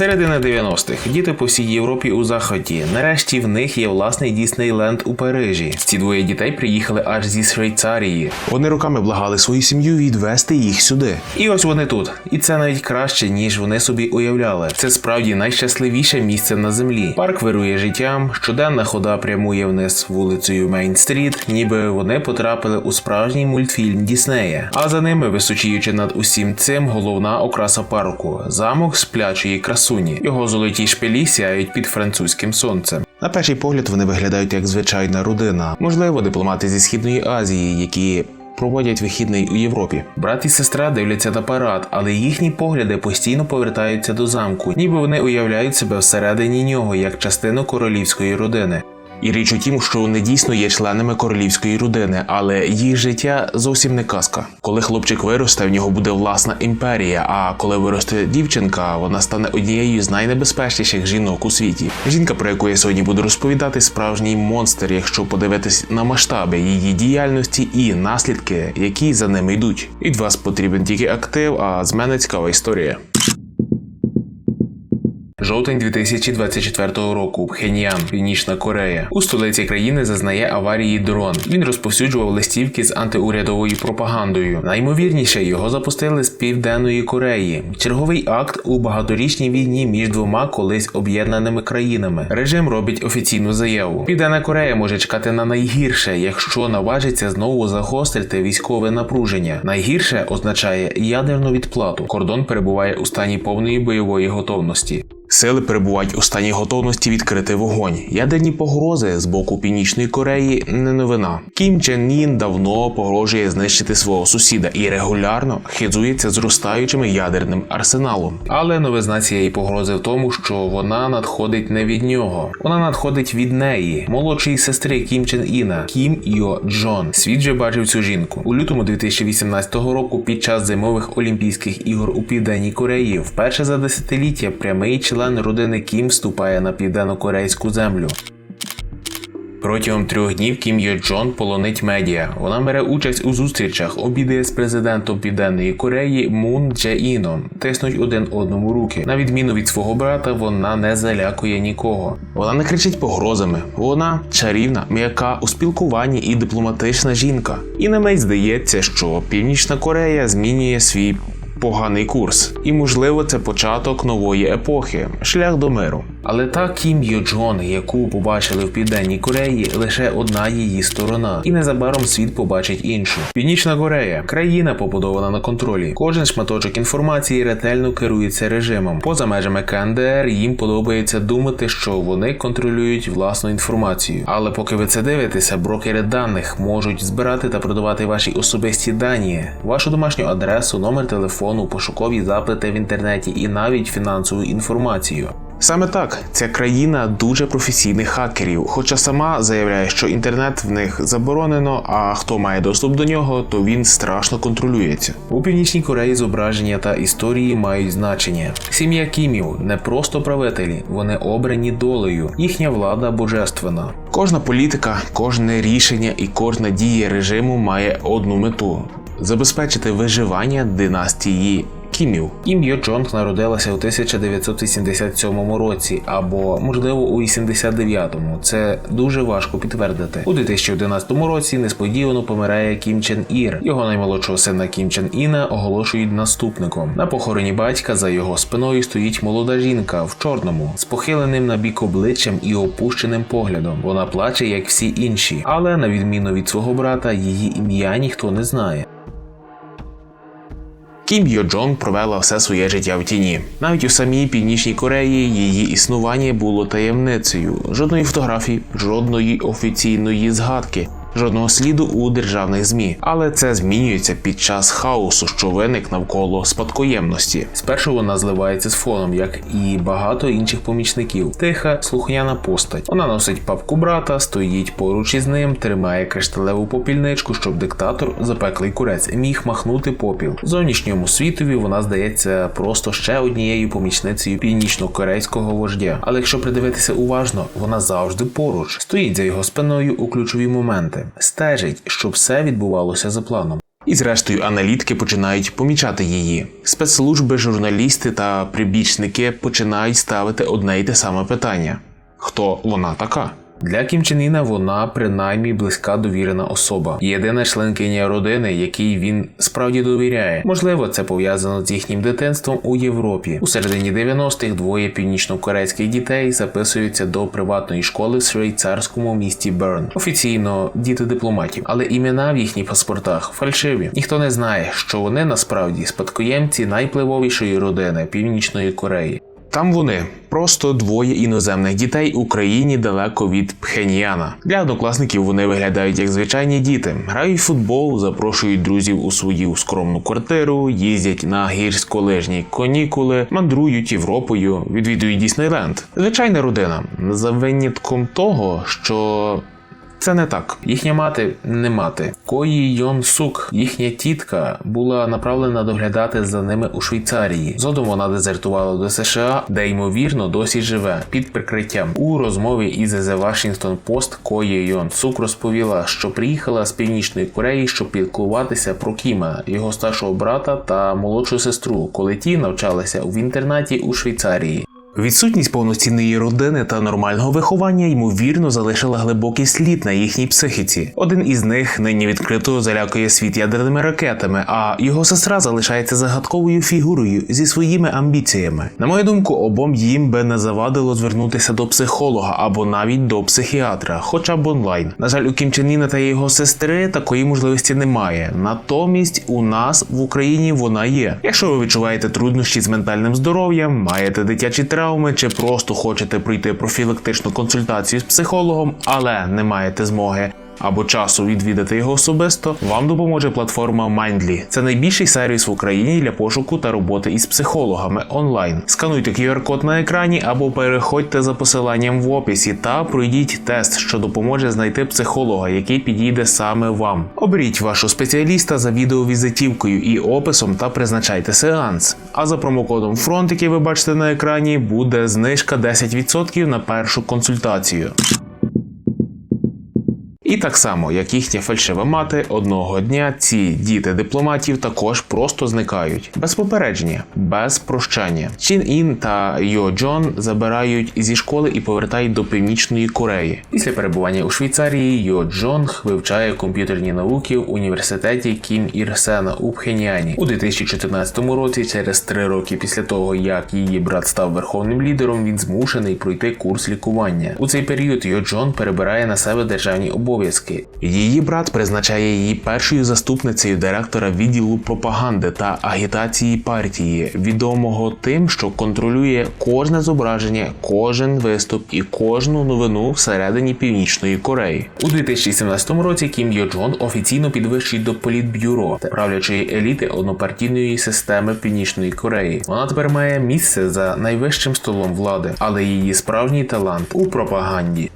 Середина 90-х. Діти по всій Європі у заході. Нарешті в них є власний Діснейленд у Парижі. Ці двоє дітей приїхали аж зі Швейцарії. Вони руками благали свою сім'ю відвести їх сюди. І ось вони тут. І це навіть краще, ніж вони собі уявляли. Це справді найщасливіше місце на землі. Парк вирує життям, щоденна хода прямує вниз вулицею Мейн-стріт, ніби вони потрапили у справжній мультфільм Діснея. А за ними, височіючи над усім цим, головна окраса парку замок сплячої красуні. Його золоті шпилі сяють під французьким сонцем. На перший погляд вони виглядають як звичайна родина, можливо, дипломати зі східної Азії, які. Проводять вихідний у Європі. Брат і сестра дивляться на парад, але їхні погляди постійно повертаються до замку, ніби вони уявляють себе всередині нього як частину королівської родини. І річ у тім, що вони дійсно є членами королівської родини, але їх життя зовсім не казка. Коли хлопчик виросте, в нього буде власна імперія. А коли виросте дівчинка, вона стане однією з найнебезпечніших жінок у світі. Жінка, про яку я сьогодні буду розповідати, справжній монстр, якщо подивитись на масштаби її діяльності і наслідки, які за ними йдуть. Від вас потрібен тільки актив, а з мене цікава історія. Жовтень 2024 року. Пхеньян, Північна Корея. У столиці країни зазнає аварії дрон. Він розповсюджував листівки з антиурядовою пропагандою. Наймовірніше його запустили з південної Кореї. Черговий акт у багаторічній війні між двома колись об'єднаними країнами. Режим робить офіційну заяву. Південна Корея може чекати на найгірше, якщо наважиться знову загострити військове напруження. Найгірше означає ядерну відплату. Кордон перебуває у стані повної бойової готовності. Сили перебувають у стані готовності відкрити вогонь. Ядерні погрози з боку Північної Кореї не новина. Кім Чен Ін давно погрожує знищити свого сусіда і регулярно хизується зростаючим ядерним арсеналом. Але новизна цієї погрози в тому, що вона надходить не від нього, вона надходить від неї, молодшої сестри Кім Чен Іна, Кім Йо Джон. Світ же бачив цю жінку у лютому 2018 року. Під час зимових Олімпійських ігор у Південній Кореї вперше за десятиліття прямий член родини Кім вступає на південно-корейську землю. Протягом трьох днів Кім Йо Джон полонить медіа. Вона бере участь у зустрічах, обідає з президентом Південної Кореї Мун Дже Іном, тиснуть один одному руки. На відміну від свого брата, вона не залякує нікого. Вона не кричить погрозами. Вона чарівна, м'яка у спілкуванні і дипломатична жінка. І на мить здається, що Північна Корея змінює свій поганий курс, і можливо це початок нової епохи, шлях до миру. Але та Кім Йо Джон, яку побачили в південній Кореї, лише одна її сторона, і незабаром світ побачить іншу. Північна Корея країна побудована на контролі. Кожен шматочок інформації ретельно керується режимом. Поза межами КНДР їм подобається думати, що вони контролюють власну інформацію. Але поки ви це дивитеся, брокери даних можуть збирати та продавати ваші особисті дані, вашу домашню адресу, номер телефону, пошукові запити в інтернеті і навіть фінансову інформацію. Саме так, ця країна дуже професійних хакерів, хоча сама заявляє, що інтернет в них заборонено, а хто має доступ до нього, то він страшно контролюється. У північній Кореї зображення та історії мають значення. Сім'я Кімів не просто правителі, вони обрані долею, їхня влада божественна. Кожна політика, кожне рішення і кожна дія режиму має одну мету забезпечити виживання династії Кімів. Кім Йо Чонг народилася у 1987 році, або можливо у 89-му. Це дуже важко підтвердити. У 2011 році несподівано помирає Кім Чен Ір. Його наймолодшого сина Кім Чен Іна оголошують наступником. На похороні батька за його спиною стоїть молода жінка в чорному, з похиленим на бік обличчям і опущеним поглядом. Вона плаче, як всі інші, але на відміну від свого брата, її ім'я ніхто не знає. Кім Йо Джонг провела все своє життя в тіні. Навіть у самій північній Кореї її існування було таємницею. Жодної фотографії, жодної офіційної згадки. Жодного сліду у державних змі, але це змінюється під час хаосу, що виник навколо спадкоємності. Спершу вона зливається з фоном, як і багато інших помічників. Тиха, слухняна постать. Вона носить папку брата, стоїть поруч із ним, тримає кришталеву попільничку, щоб диктатор, запеклий курець, міг махнути попіл. Зовнішньому світові вона здається просто ще однією помічницею північно-корейського вождя. Але якщо придивитися уважно, вона завжди поруч, стоїть за його спиною у ключові моменти стежить, щоб все відбувалося за планом. І зрештою аналітики починають помічати її. Спецслужби, журналісти та прибічники починають ставити одне й те саме питання: хто вона така? Для Кім вона принаймні близька довірена особа, єдина членкиня родини, якій він справді довіряє. Можливо, це пов'язано з їхнім дитинством у Європі. У середині 90-х двоє північнокорейських дітей записуються до приватної школи в швейцарському місті Берн. Офіційно діти дипломатів, але імена в їхніх паспортах фальшиві. Ніхто не знає, що вони насправді спадкоємці найпливовішої родини Північної Кореї. Там вони просто двоє іноземних дітей у країні далеко від Пхеньяна. Для однокласників вони виглядають як звичайні діти, грають футбол, запрошують друзів у свою скромну квартиру, їздять на гірськолижні канікули, мандрують Європою, відвідують Діснейленд. Звичайна родина за винятком того, що це не так. Їхня мати не мати. Кої Йон Сук, їхня тітка, була направлена доглядати за ними у Швейцарії. Згодом вона дезертувала до США, де ймовірно досі живе під прикриттям. У розмові із The Washington Post Кої Йон Сук розповіла, що приїхала з північної Кореї, щоб піклуватися про Кіма, його старшого брата та молодшу сестру, коли ті навчалися в інтернаті у Швейцарії. Відсутність повноцінної родини та нормального виховання ймовірно залишила глибокий слід на їхній психіці. Один із них нині відкрито залякує світ ядерними ракетами, а його сестра залишається загадковою фігурою зі своїми амбіціями. На мою думку, обом їм би не завадило звернутися до психолога або навіть до психіатра, хоча б онлайн. На жаль, у Кім Чен Іна та його сестри такої можливості немає. Натомість у нас в Україні вона є. Якщо ви відчуваєте труднощі з ментальним здоров'ям, маєте дитячі травми чи просто хочете пройти профілактичну консультацію з психологом, але не маєте змоги. Або часу відвідати його особисто, вам допоможе платформа Mindly. Це найбільший сервіс в Україні для пошуку та роботи із психологами онлайн. Скануйте QR-код на екрані або переходьте за посиланням в описі та пройдіть тест, що допоможе знайти психолога, який підійде саме вам. Оберіть вашого спеціаліста за відеовізитівкою і описом та призначайте сеанс. А за промокодом фронт, який ви бачите на екрані, буде знижка 10% на першу консультацію. І так само, як їхня фальшива мати, одного дня ці діти дипломатів також просто зникають без попередження, без прощання. Чін Ін та Йо Джон забирають зі школи і повертають до північної Кореї. Після перебування у Швейцарії Йо Джонг вивчає комп'ютерні науки в університеті Кім Ір Сена у Пхеньяні. У 2014 році, через три роки після того, як її брат став верховним лідером, він змушений пройти курс лікування. У цей період Йо Джон перебирає на себе державні обов'язки. Її брат призначає її першою заступницею директора відділу пропаганди та агітації партії, відомого тим, що контролює кожне зображення, кожен виступ і кожну новину всередині Північної Кореї. У 2017 році Кім Йо Джон офіційно підвищують до політбюро та правлячої еліти однопартійної системи Північної Кореї. Вона тепер має місце за найвищим столом влади, але її справжній талант у пропаганді.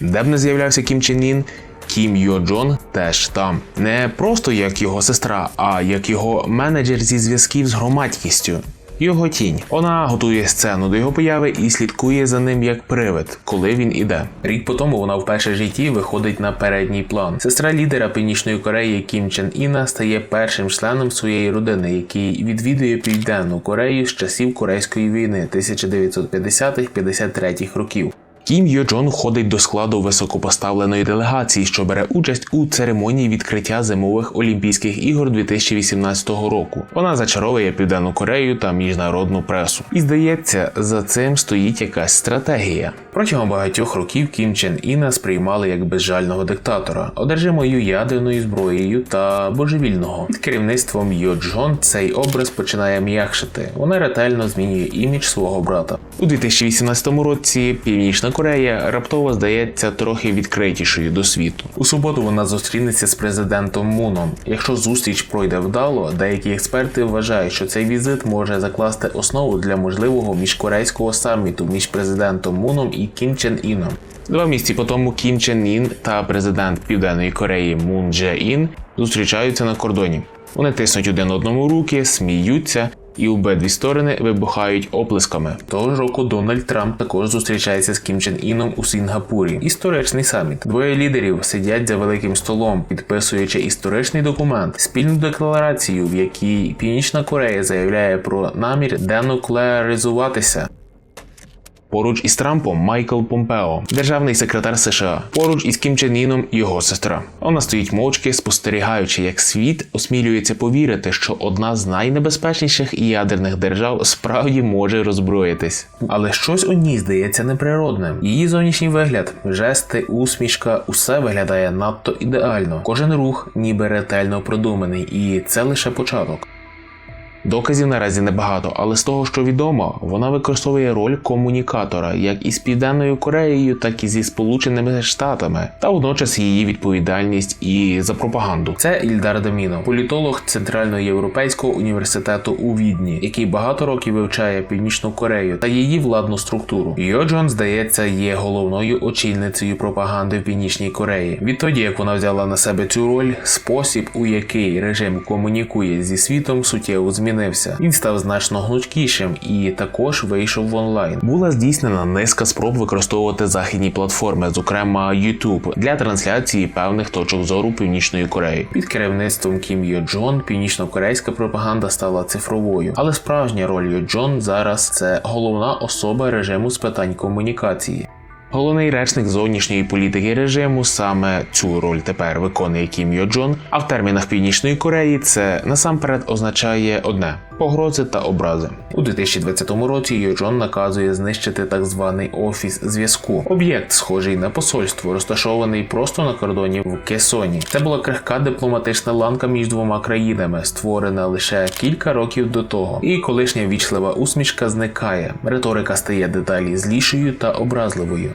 Де б не з'являвся Кім Чен Ін, Кім Йо Джон теж там. Не просто як його сестра, а як його менеджер зі зв'язків з громадськістю. Його тінь. Вона готує сцену до його появи і слідкує за ним як привид, коли він іде. Рік по тому вона вперше в житті виходить на передній план. Сестра лідера Північної Кореї Кім Чен Іна стає першим членом своєї родини, який відвідує Південну Корею з часів Корейської війни 1950-53 років. Кім Йо Джон входить до складу високопоставленої делегації, що бере участь у церемонії відкриття зимових Олімпійських ігор 2018 року. Вона зачаровує Південну Корею та міжнародну пресу. І здається, за цим стоїть якась стратегія. Протягом багатьох років Кім Чен Іна сприймали як безжального диктатора, одержимою ядерною зброєю та божевільного. Під керівництвом Йо Джон цей образ починає м'якшити. Вона ретельно змінює імідж свого брата. У 2018 році Північна Корея раптово здається трохи відкритішою до світу. У суботу вона зустрінеться з президентом Муном. Якщо зустріч пройде вдало, деякі експерти вважають, що цей візит може закласти основу для можливого міжкорейського саміту між президентом Муном і Кім Чен Іном. Два місяці по тому Кім Чен Ін та президент Південної Кореї Мун Дже Ін зустрічаються на кордоні. Вони тиснуть один одному руки, сміються. І обидві сторони вибухають оплесками. Того ж року Дональд Трамп також зустрічається з Кім Чен Іном у Сінгапурі. Історичний саміт. Двоє лідерів сидять за великим столом, підписуючи історичний документ, спільну декларацію, в якій Північна Корея заявляє про намір денуклеаризуватися. Поруч із Трампом Майкл Помпео, державний секретар США. Поруч із Кім Чен Іном його сестра. Вона стоїть мовчки, спостерігаючи, як світ осмілюється повірити, що одна з найнебезпечніших ядерних держав справді може роззброїтись. Але щось у ній здається неприродним. Її зовнішній вигляд, жести, усмішка, усе виглядає надто ідеально. Кожен рух ніби ретельно продуманий, і це лише початок. Доказів наразі небагато, але з того, що відомо, вона використовує роль комунікатора як із Південною Кореєю, так і зі Сполученими Штатами, та водночас її відповідальність і за пропаганду. Це Ільдар Даміно, політолог Центральноєвропейського університету у Відні, який багато років вивчає Північну Корею та її владну структуру. Йо Джон, здається, є головною очільницею пропаганди в Північній Кореї. Відтоді, як вона взяла на себе цю роль, спосіб, у який режим комунікує зі світом, суттєво змінився. Він став значно гнучкішим і також вийшов в онлайн. Була здійснена низка спроб використовувати західні платформи, зокрема YouTube, для трансляції певних точок зору Північної Кореї. Під керівництвом Кім Йо Джон північно-корейська пропаганда стала цифровою, але справжня роль Йо Джон зараз це головна особа режиму з питань комунікації. Головний речник зовнішньої політики режиму саме цю роль тепер виконує Кім Йо Джон, а в термінах Північної Кореї це насамперед означає одне погрози та образи. У 2020 році Йо Джон наказує знищити так званий офіс зв'язку. Об'єкт, схожий на посольство, розташований просто на кордоні в Кесоні. Це була крихка дипломатична ланка між двома країнами, створена лише кілька років до того. І колишня вічлива усмішка зникає. Риторика стає деталі злішою та образливою.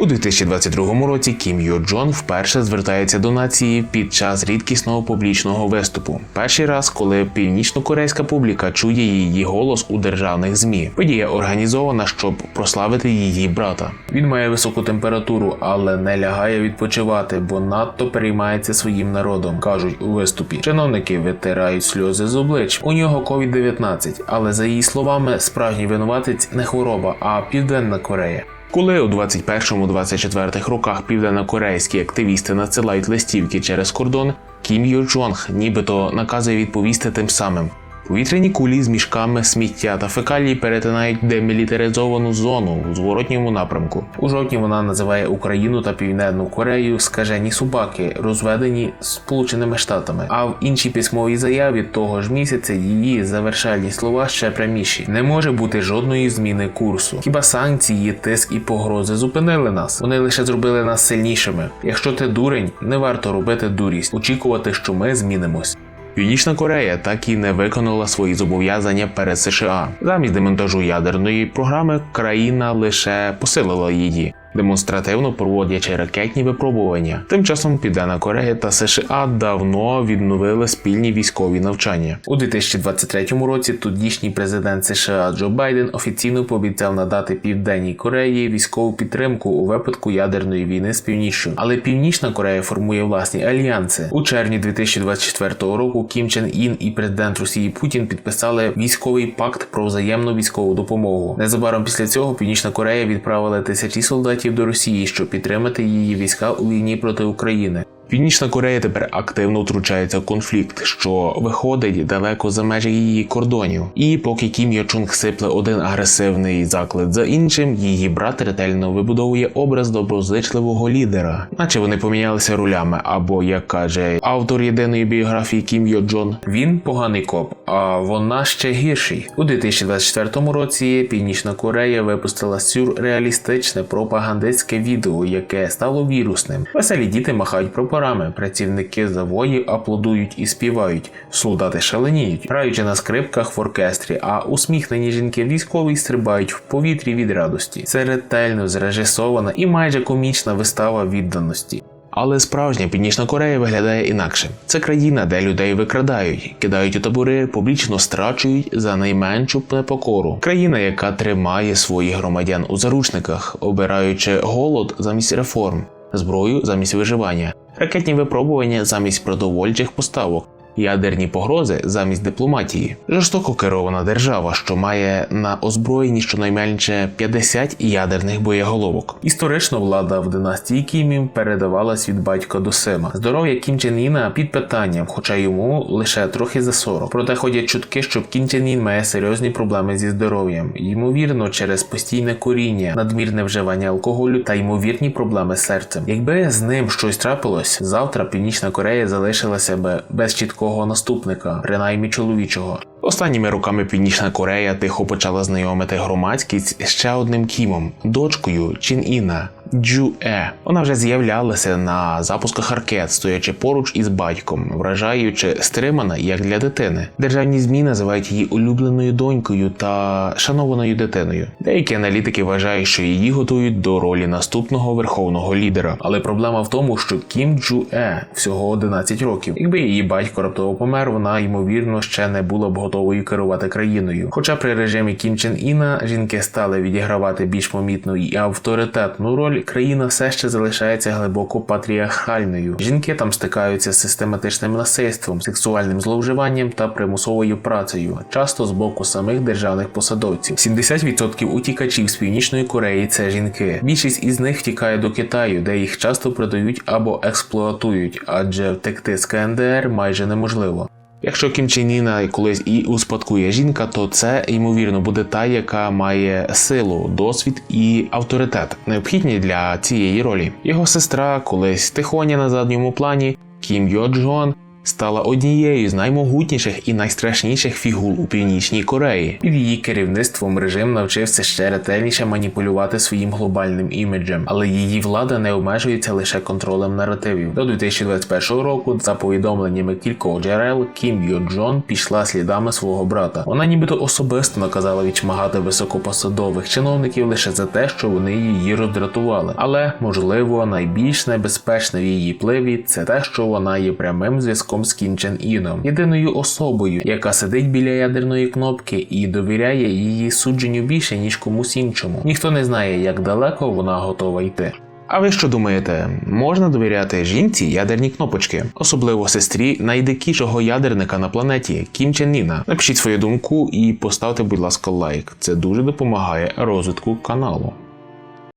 У 2022 році Кім Йо Джон вперше звертається до нації під час рідкісного публічного виступу. Перший раз, коли північно-корейська публіка чує її голос у державних змі. Подія організована, щоб прославити її брата. Він має високу температуру, але не лягає відпочивати, бо надто переймається своїм народом, кажуть у виступі. Чиновники витирають сльози з облич. У нього COVID-19, але за її словами, справжній винуватець не хвороба, а Південна Корея. Коли у 21-24 роках південнокорейські активісти надсилають листівки через кордон, Кім Йо Чонг нібито наказує відповісти тим самим. Повітряні кулі з мішками сміття та фекалії перетинають демілітаризовану зону у зворотньому напрямку. У жовтні вона називає Україну та Південну Корею скажені собаки, розведені Сполученими Штатами. А в іншій письмовій заяві того ж місяця її завершальні слова ще пряміші: не може бути жодної зміни курсу. Хіба санкції, тиск і погрози зупинили нас? Вони лише зробили нас сильнішими. Якщо ти дурень, не варто робити дурість, очікувати, що ми змінимось. Північна Корея так і не виконала свої зобов'язання перед США. Замість демонтажу ядерної програми країна лише посилила її. Демонстративно проводячи ракетні випробування. Тим часом Південна Корея та США давно відновили спільні військові навчання. У 2023 році тодішній президент США Джо Байден офіційно пообіцяв надати Південній Кореї військову підтримку у випадку ядерної війни з північчю. Але Північна Корея формує власні альянси. У червні 2024 року Кім Чен Ін і президент Росії Путін підписали військовий пакт про взаємну військову допомогу. Незабаром після цього Північна Корея відправила тисячі солдатів до Росії, щоб підтримати її війська у війні проти України. Північна Корея тепер активно втручається в конфлікт, що виходить далеко за межі її кордонів. І поки Кім Йо Чунг сипле один агресивний заклик за іншим, її брат ретельно вибудовує образ доброзичливого лідера, наче вони помінялися рулями. Або як каже автор єдиної біографії Кім Йо Джон, він поганий коп, а вона ще гірший. У 2024 році Північна Корея випустила сюрреалістичне пропагандистське відео, яке стало вірусним. Веселі діти махають прапорами, працівники заводів аплодують і співають, солдати шаленіють, граючи на скрипках в оркестрі, а усміхнені жінки військові стрибають в повітрі від радості. Це ретельно зрежисована і майже комічна вистава відданості. Але справжня Північна Корея виглядає інакше. Це країна, де людей викрадають, кидають у табори, публічно страчують за найменшу непокору. Країна, яка тримає своїх громадян у заручниках, обираючи голод замість реформ, зброю замість виживання, ракетні випробування замість продовольчих поставок. Ядерні погрози замість дипломатії. Жорстоко керована держава, що має на озброєнні щонайменше 50 ядерних боєголовок. Історично влада в династії Кімів передавалась від батька до сина. Здоров'я Кім Чен Іна під питанням, хоча йому лише трохи за 40. Проте ходять чутки, що Кім Чен Ін має серйозні проблеми зі здоров'ям, ймовірно, через постійне коріння, надмірне вживання алкоголю та ймовірні проблеми з серцем. Якби з ним щось трапилось, завтра Північна Корея залишилася би без чіткого наступника, принаймні чоловічого. Останніми роками Північна Корея тихо почала знайомити громадськість ще одним кімом, дочкою Чін Іна. Джу Е. Вона вже з'являлася на запусках ракет, стоячи поруч із батьком, вражаючи стримана як для дитини. Державні змі називають її улюбленою донькою та шанованою дитиною. Деякі аналітики вважають, що її готують до ролі наступного верховного лідера. Але проблема в тому, що Кім Джу Е всього 11 років. Якби її батько раптово помер, вона ймовірно ще не була б готовою керувати країною. Хоча при режимі Кім Чен Іна жінки стали відігравати більш помітну і авторитетну роль, країна все ще залишається глибоко патріархальною. Жінки там стикаються з систематичним насильством, сексуальним зловживанням та примусовою працею, часто з боку самих державних посадовців. 70% утікачів з північної Кореї це жінки. Більшість із них втікає до Китаю, де їх часто продають або експлуатують, адже втекти з КНДР майже неможливо. Якщо Кім Чен колись і успадкує жінка, то це ймовірно буде та, яка має силу, досвід і авторитет, необхідні для цієї ролі. Його сестра, колись тихоня на задньому плані, Кім Йо Джон, стала однією з наймогутніших і найстрашніших фігур у північній Кореї. Під її керівництвом режим навчився ще ретельніше маніпулювати своїм глобальним іміджем, але її влада не обмежується лише контролем наративів. До 2021 року, за повідомленнями кількох джерел, Кім Йо Джон пішла слідами свого брата. Вона нібито особисто наказала відшмагати високопосадових чиновників лише за те, що вони її роздратували. Але можливо найбільш небезпечне в її пливі це те, що вона є прямим зв'язком з Кім Іном, єдиною особою, яка сидить біля ядерної кнопки і довіряє її судженню більше ніж комусь іншому. Ніхто не знає, як далеко вона готова йти. А ви що думаєте, можна довіряти жінці ядерні кнопочки, особливо сестрі найдикішого ядерника на планеті Кім Чен Іна? Напишіть свою думку і поставте, будь ласка, лайк. Це дуже допомагає розвитку каналу.